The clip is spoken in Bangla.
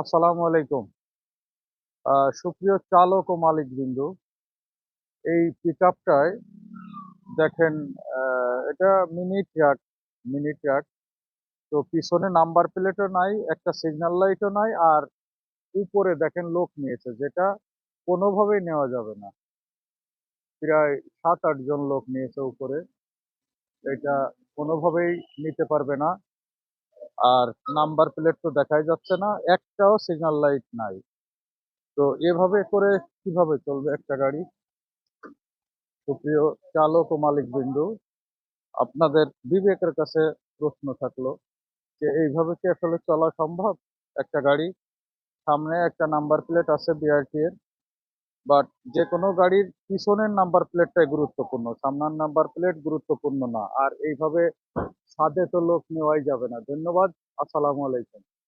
আসসালামু আলাইকুম। সুপ্রিয় চালক ও মালিক বিন্দু এই পিক আপটায় দেখেন এটা মিনি ট্রাক মিনি ট্রাক। তো পিছনে নাম্বার প্লেটও নাই, একটা সিগন্যাল লাইটও নাই, আর উপরে দেখেন লোক নিয়েছে, যেটা কোনোভাবেই নেওয়া যাবে না। প্রায় সাত আট জন লোক নিয়েছে উপরে, এটা কোনোভাবেই নিতে পারবে না। আর নাম্বার প্লেট তো দেখাই যাচ্ছে না, একটাও সিগন্যাল লাইট নাই। তো এভাবে করে কীভাবে চলবে একটা গাড়ি? সুপ্রিয় চালক ও মালিক বিন্দু, আপনাদের বিবেকের কাছে প্রশ্ন থাকল যে এইভাবে কি আসলে চলা সম্ভব? একটা গাড়ি, সামনে একটা নাম্বার প্লেট আছে বিআরটি এর বাট যে কোনো গাড়ির পিছনের নাম্বার প্লেটটাই গুরুত্বপূর্ণ, সামনের নাম্বার প্লেট গুরুত্বপূর্ণ না। আর এইভাবে সাদে তো লোক নেওয়াই যাবে না। ধন্যবাদ, আসসালামু আলাইকুম।